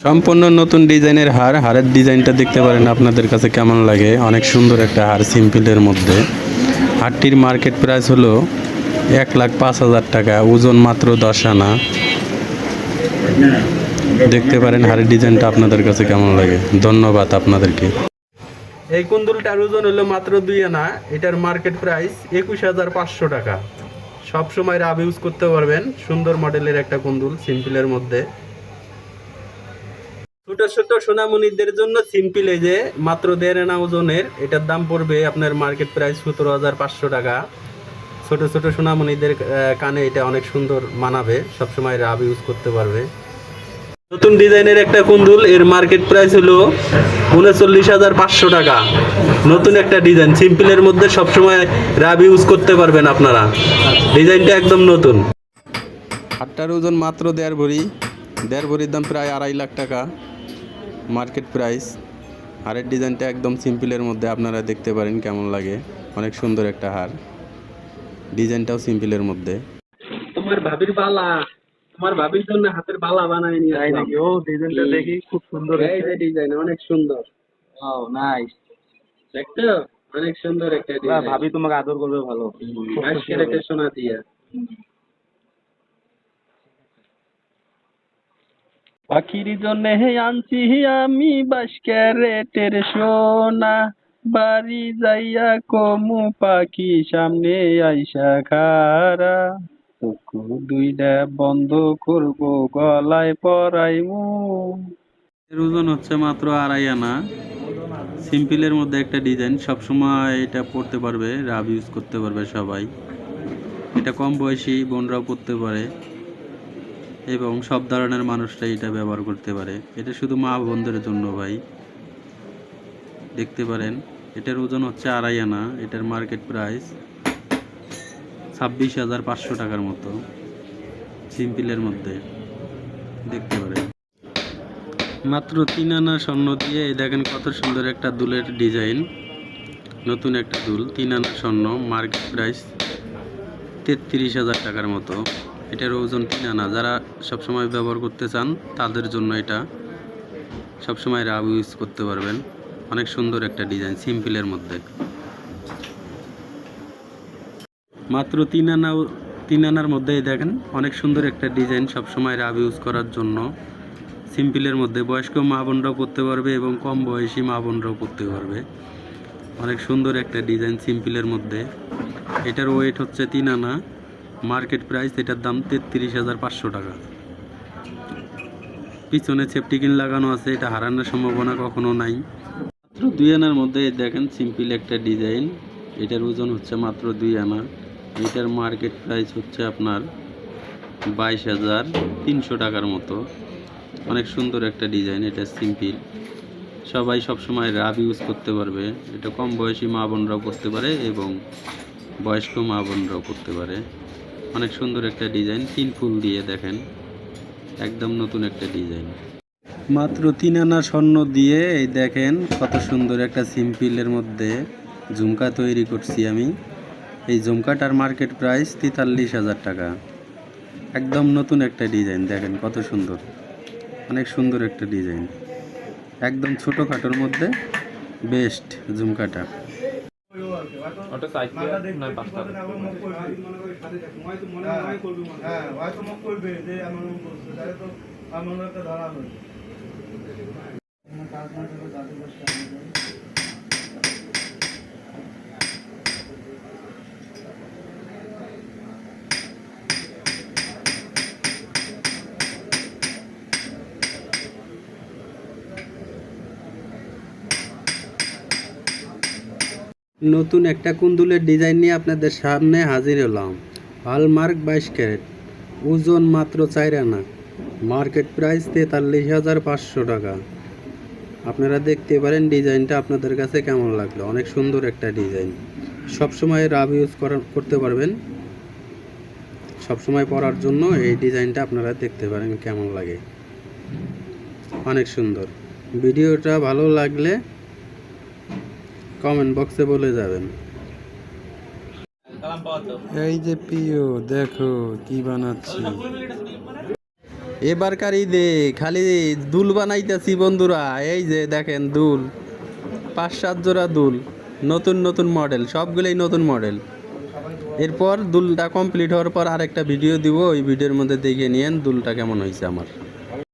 সম্পূর্ণ নতুন ডিজাইনের হার, হারের ডিজাইনটা দেখতে পারেন আপনাদের কাছে কেমন লাগে। অনেক সুন্দর একটা হার সিম্পলের মধ্যে। হারটির মার্কেট প্রাইস হলো এক লাখ পাঁচ হাজার টাকা, ওজন মাত্র দশ আনা। দেখতে পারেন হারের ডিজাইনটা আপনাদের কাছে কেমন লাগে। ধন্যবাদ আপনাদেরকে। এই কুন্দুলটার ওজন হলো মাত্র দুই আনা। এটার মার্কেট প্রাইস একুশ হাজার পাঁচশো টাকা। সব সময় রাব ইউজ করতে পারবেন। সুন্দর মডেলের একটা কুন্দুল, সিম্পলের মধ্যে। ছোট ছোট সোনামণিদের জন্য সিম্পল এই যে মাত্র দেড় আনা ওজনের, এটার দাম পড়বে আপনার মার্কেট প্রাইস সতেরো হাজার পাঁচশো টাকা। ছোট ছোট সোনামণিদের কানে এটা অনেক সুন্দর মানাবে, সবসময় রাব ইউজ করতে পারবে। নতুন ডিজাইনের একটা কুন্দুল, এর মার্কেট প্রাইস হলো উনচল্লিশ হাজার পাঁচশো টাকা। নতুন একটা ডিজাইন সিম্পলের মধ্যে সবসময় রাব ইউজ করতে পারবেন আপনারা। ডিজাইনটা একদম নতুন। হাটটার ওজন মাত্র দেড় ভরি, দেড় ভরির দাম প্রায় আড়াই লাখ টাকা। মার্কেট প্রাইস হারের ডিজাইনটা একদম সিম্পলের মধ্যে আপনারা দেখতে পারেন কেমন লাগে। অনেক সুন্দর একটা হার। ডিজাইনটাও সিম্পলের মধ্যে। তোমার ভাবির বালা। তোমার ভাবির জন্য হাতের বালা বানায় নিয়ে তাই নাকি? ও ডিজাইনটা দেখি খুব সুন্দর এই যে ডিজাইন অনেক সুন্দর। ও নাইস দেখছ? অনেক সুন্দর একটা ডিজাইন। ভাবি তোমাকে আদর করবে ভালো। বাইশ ক্যারেটের সোনা দিয়ে। পাখির জন্য আনছি আমি বাইশ ক্যারেটের সোনা। বাড়ি যাইয়া কমু পাখি সামনে আইসা খারা চক্ষু দুইটা বন্ধ করব, গলায় পরাইমু। এর ওজন হচ্ছে মাত্র আড়াই আনা। সিম্পলের মধ্যে একটা ডিজাইন, সবসময় এটা পড়তে পারবে, রাব ইউজ করতে পারবে সবাই। এটা কম বয়সী বোনরাও পড়তে পারে। এবং সব ধরনের মানুষরাই এটা ব্যবহার করতে পারে। এটা শুধু মা বোনদের জন্য ভাই। দেখতে পারেন, এটার ওজন হচ্ছে আড়াই আনা, এটার মার্কেট প্রাইস ছাব্বিশ হাজার পাঁচশো টাকার মতো সিম্পিলের মধ্যে। দেখতে পারেন। মাত্র তিন আনা স্বর্ণ দিয়ে এই দেখেন কত সুন্দর একটা দুলের ডিজাইন নতুন একটা দুল, তিন আনা স্বর্ণ মার্কেট প্রাইস তেত্রিশ হাজার টাকার মতো। এটার ওজন তিন আনা যারা সবসময় ব্যবহার করতে চান, তাদের জন্য এটা সবসময় রাব ইউজ করতে পারবেন। অনেক সুন্দর একটা ডিজাইন, সিম্পলের মধ্যে। মাত্র তিন আনা তিন আনার মধ্যেই দেখেন, অনেক সুন্দর একটা ডিজাইন সবসময় রাব ইউজ করার জন্য। সিম্পলের মধ্যে বয়স্ক মা বোনরাও পরতে পারবে এবং কম বয়সী মা বোনরাও পরতে পারবে। অনেক সুন্দর একটা ডিজাইন সিম্পলের মধ্যে। এটার ওয়েট হচ্ছে তিন আনা। মার্কেট প্রাইস এটার দাম তেত্রিশ হাজার পাঁচশো টাকা। পিছনে সেফটিকিন লাগানো আছে, এটা হারানোর সম্ভাবনা কখনো নাই। মাত্র দুই আনার মধ্যে দেখেন সিম্পল একটা ডিজাইন এটার ওজন হচ্ছে মাত্র দুই আনা। এটার মার্কেট প্রাইস হচ্ছে আপনার বাইশ হাজার তিনশো টাকার মতো। অনেক সুন্দর একটা ডিজাইন এটা সিম্পল সবাই সবসময় রাব ইউজ করতে পারবে। এটা কম বয়সী মা বোনরাও করতে পারে এবং বয়স্ক মা বোনরাও করতে পারে। অনেক সুন্দর একটা ডিজাইন, তিন ফুল দিয়ে দেখেন, একদম নতুন একটা ডিজাইন। মাত্র তিন আনা স্বর্ণ দিয়ে, এই দেখেন কত সুন্দর একটা সিম্পিলের মধ্যে ঝুমকা তৈরি করছি আমি। এই ঝুমকাটার মার্কেট প্রাইস তেতাল্লিশ হাজার টাকা। একদম নতুন একটা ডিজাইন, দেখেন কত সুন্দর। অনেক সুন্দর একটা ডিজাইন। একদম ছোটোখাটোর মধ্যে বেস্ট ঝুমকাটা। ওটা সাইজ নয় পাঁচটা হ্যাঁ হয়তো মুখ করবে। যে আমার মুখ করছে। তাহলে তো আমার একটা ধরা হবে নতুন একটা কুন্দুলের ডিজাইন নিয়ে আপনাদের সামনে হাজির হলাম। হলমার্ক বাইশ ক্যারেট। ওজন মাত্র চার আনা। মার্কেট প্রাইস তেতাল্লিশ হাজার পাঁচশো টাকা। আপনারা দেখতে পারেন ডিজাইনটা আপনাদের কাছে কেমন লাগল। অনেক সুন্দর একটা ডিজাইন। সবসময় রাব ইউজ করতে পারবেন। সবসময় পরার জন্য এই ডিজাইনটা আপনারা দেখতে পারেন কেমন লাগে। অনেক সুন্দর। ভিডিওটা ভালো লাগলে কমেন্ট বক্সে বলে যাবেন। এই যে প্রিয় দেখো কি বানাচ্ছি। এবারকার ঈদে খালি দুল বানাইতেছি বন্ধুরা, এই যে দেখেন দুল, পাঁচ সাত জোড়া দুল, নতুন নতুন মডেল, সবগুলোই নতুন মডেল। এরপর দুলটা কমপ্লিট হওয়ার পর আরেকটা ভিডিও দিব, ওই ভিডিওর মধ্যে দেখে নিয়েন দুলটা কেমন হয়েছে আমার।